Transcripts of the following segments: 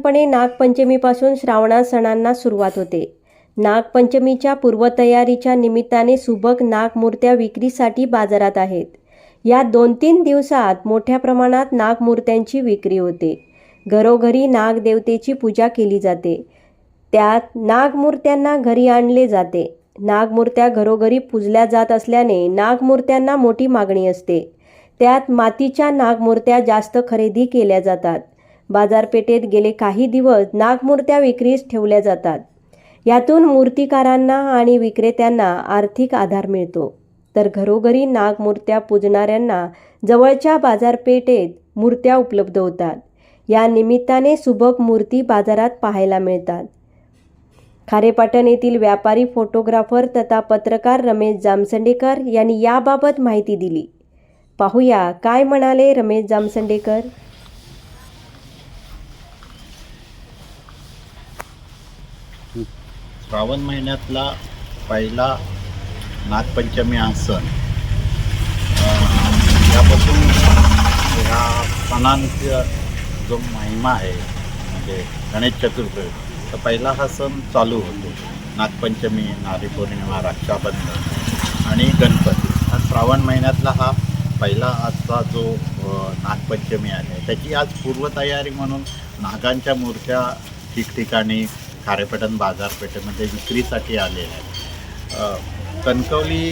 साधारणपणे नागपंचमीपासून श्रावणा सणांना सुरुवात होते. नागपंचमीच्या पूर्वतयारीच्या निमित्ताने सुबक नागमूर्त्या विक्रीसाठी बाजारात आहेत. या दोन तीन दिवसात मोठ्या प्रमाणात नागमूर्त्यांची विक्री होते. घरोघरी नागदेवतेची पूजा केली जाते. त्यात नागमूर्त्यांना घरी आणले जाते. नागमूर्त्या घरोघरी पूजल्या जात असल्याने नागमूर्त्यांना मोठी मागणी असते. त्यात मातीच्या नागमूर्त्या जास्त खरेदी केल्या जातात. बाजारपेठेत गेले काही दिवस नागमूर्त्या विक्रीस ठेवल्या जातात. यातून मूर्तिकारांना आणि विक्रेत्यांना आर्थिक आधार मिळतो. तर घरोघरी नागमूर्त्या पूजणाऱ्यांना जवळच्या बाजारपेठेत मूर्त्या उपलब्ध होतात. या निमित्ताने सुबक मूर्ती बाजारात पाहायला मिळतात. खारेपाटण येथील व्यापारी फोटोग्राफर तथा पत्रकार रमेश जामसंडेकर यांनी याबाबत माहिती दिली. पाहूया काय म्हणाले रमेश जामसंडेकर? श्रावण महिन्यातला पहिला नागपंचमी हा सण. यापासून ह्या सणांचा जो महिमा आहे म्हणजे गणेश चतुर्थी तर पहिला हा सण चालू होतो. नागपंचमी नारी पौर्णिमा रक्षाबंधन आणि गणपती. हा श्रावण महिन्यातला हा पहिला आजचा जो नागपंचमी आहे त्याची आज पूर्वतयारी म्हणून नागांच्या मूर्त्या ठिकठिकाणी खारेपटण बाजारपेठेमध्ये विक्रीसाठी आलेले आहेत. कणकवली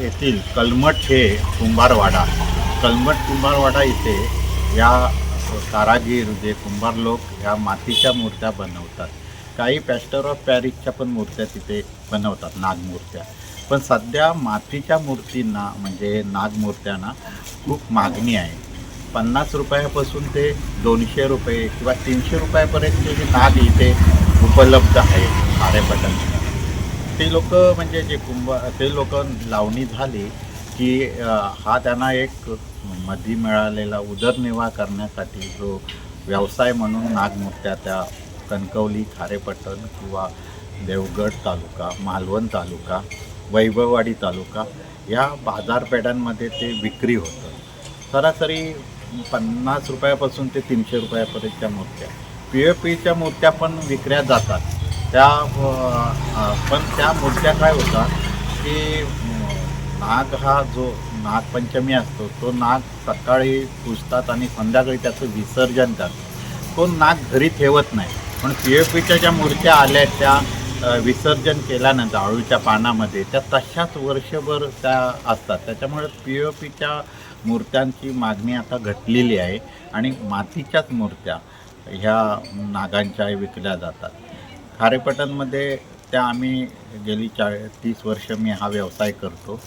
येथील कलमठ हे कुंभारवाडा कलमठ कुंभारवाडा इथे या कारागीर जे कुंभार लोक ह्या मातीच्या मूर्त्या बनवतात. काही पॅस्टर ऑफ पॅरिसच्या पण मूर्त्या तिथे बनवतात नागमूर्त्या. पण सध्या मातीच्या मूर्तींना म्हणजे नागमूर्त्यांना खूप मागणी आहे. पन्नास रुपयापासून ते दोनशे रुपये किंवा तीनशे रुपयापर्यंतचे नाग इथे उपलब्ध आहे खारेपटण ते लोक म्हणजे जे कुंभ ते लोक लावणी झाली की हा त्यांना एक मधी मिळालेला उदरनिर्वाह करण्यासाठी जो व्यवसाय म्हणून नागमूर्त्या त्या कणकवली खारेपटण किंवा देवगड तालुका मालवण तालुका वैभववाडी तालुका या बाजारपेठांमध्ये ते विक्री होतं. सरासरी पन्नास रुपयापासून ते तीनशे रुपयापर्यंतच्या मूर्त्या पी ओ पीच्या मूर्त्या पण विकल्या जातात. त्या पण त्या मूर्त्या काय होतात की नाग हा जो नागपंचमी असतो तो नाग सकाळी पुजतात आणि संध्याकाळी त्याचं विसर्जन करतात. तो नाग घरी ठेवत नाही. पण पी ओ पीच्या ज्या मूर्त्या आल्या त्या विसर्जन केल्यानंतर आळूच्या पानामध्ये त्या तशाच वर्षभर त्या असतात. त्याच्यामुळे पी ओ पीच्या मूर्त्यांची मागणी आता घटलेली आहे. आणि मातीच्याच मूर्त्या. ह्या नागांच्या विकल्या जातात. खारेपटणमध्ये त्या आम्ही गेली चाळ तीस वर्ष मी हा व्यवसाय करतो.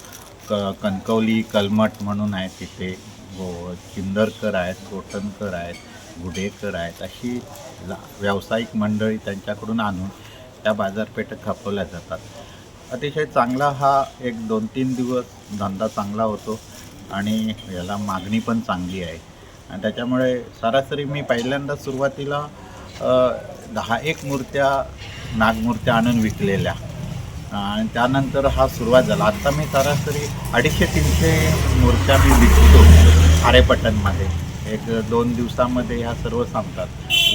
क कणकवली कलमट म्हणून आहे तिथे गो चिंदरकर आहेत गोटणकर आहेत गुडेकर आहेत अशी ला व्यावसायिक मंडळी त्यांच्याकडून आणून त्या बाजारपेठेत खपवल्या जातात. अतिशय चांगला हा एक दोन तीन दिवस धंदा चांगला होतो आणि याला मागणी पण चांगली आहे. आणि त्याच्यामुळे सरासरी मी पहिल्यांदा सुरुवातीला दहा एक मूर्त्या नागमूर्त्या आणून विकलेल्या. आणि त्यानंतर हा सुरुवात झाला. आता मी सरासरी अडीचशे तीनशे मूर्त्या मी विकतो आरेपटनमध्ये एक दोन दिवसामध्ये ह्या सर्व सांगतात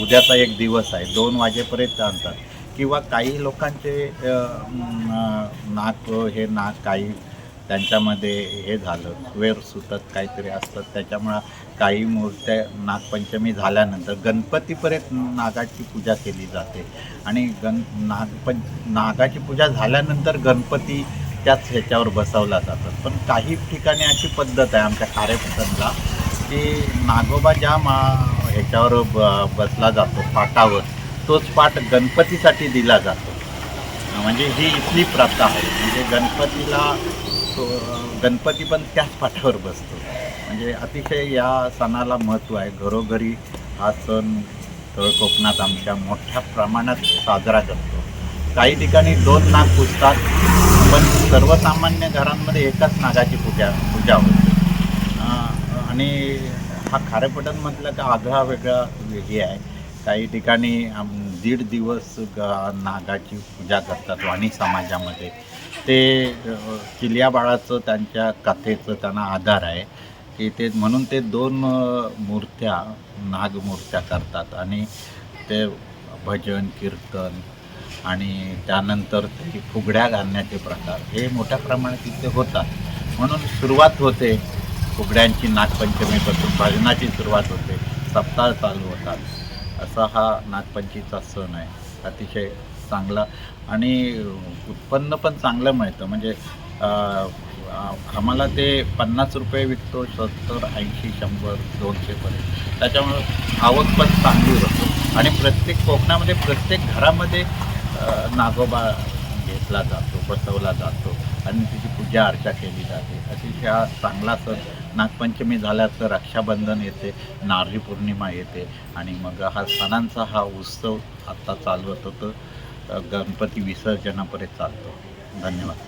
उद्याचा एक दिवस आहे. दोन वाजेपर्यंत आणतात. किंवा काही लोकांचे नाक हे नाक काही त्यांच्यामध्ये हे झालं. वेर सुतत काहीतरी असतात. त्याच्यामुळं काही मूर्त्या नागपंचमी झाल्यानंतर गणपतीपर्यंत नागाची पूजा केली जाते. आणि गण नागपंच नागाची पूजा झाल्यानंतर गणपती त्याच ह्याच्यावर बसवला जातात पण काही ठिकाणी अशी पद्धत आहे आमच्या कार्यपद्धतीला की नागोबा ज्या मा ह्याच्यावर ब बसला जातो पाटावर तोच पाठ गणपतीसाठी दिला जातो. म्हणजे ही इथली प्रथा आहे. म्हणजे गणपतीला तो- गणपती पण त्याच पाठावर बसतो. म्हणजे अतिशय या सणाला महत्त्व आहे. घरोघरी हा सण तळ कोकणात आमच्या मोठ्या प्रमाणात साजरा करतो. काही ठिकाणी दोन नाग पुजतात पण सर्वसामान्य घरांमध्ये एकाच नागाची पूजा पूजा होते. आणि हा खारेपटण म्हटलं का आगळा वेगळा हे आहे. काही ठिकाणी दीड दिवस ग- नागाची पूजा करतात वाणी समाजामध्ये. ते अ, किल्ल्या बाळाचं त्यांच्या कथेचं त्यांना आधार आहे. की ते म्हणून ते दोन मूर्त्या नागमूर्त्या करतात. आणि ते भजन कीर्तन आणि त्यानंतर ते फुगड्या घालण्याचे प्रकार. हे मोठ्या प्रमाणात तिथे होतात. म्हणून सुरुवात होते. फुगड्यांची नागपंचमीपासून भजनाची सुरुवात होते. सप्ताह चालू होतात. असा हा नागपंचमीचा सण आहे. अतिशय चांगला आणि उत्पन्न पण चांगलं मिळतं. म्हणजे आम्हाला ते पन्नास रुपये विकतो सत्तर ऐंशी शंभर दोनशेपर्यंत त्याच्यामुळं आवक पण चांगली होतो. आणि प्रत्येक कोकणामध्ये प्रत्येक घरामध्ये नागोबा घेतला जातो बसवला जातो. आणि तिची पूजा अर्चा केली जाते. अतिशय हा चांगला सण. नागपंचमी झाल्याचं रक्षाबंधन येते नारळी पौर्णिमा येते. आणि मग हा सणांचा हा उत्सव आत्ता चालू होतो. तो गणपती विसर्जनापर्यंत चालतो. धन्यवाद.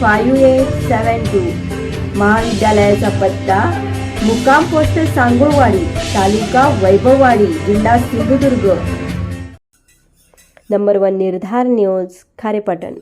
five eight seven two. महाविद्यालयाचा पत्ता मुक्काम पोस्ट सांगोळवाडी तालुका वैभववाडी जिल्हा सिंधुदुर्ग. नंबर वन निर्धार न्यूज खारेपाटण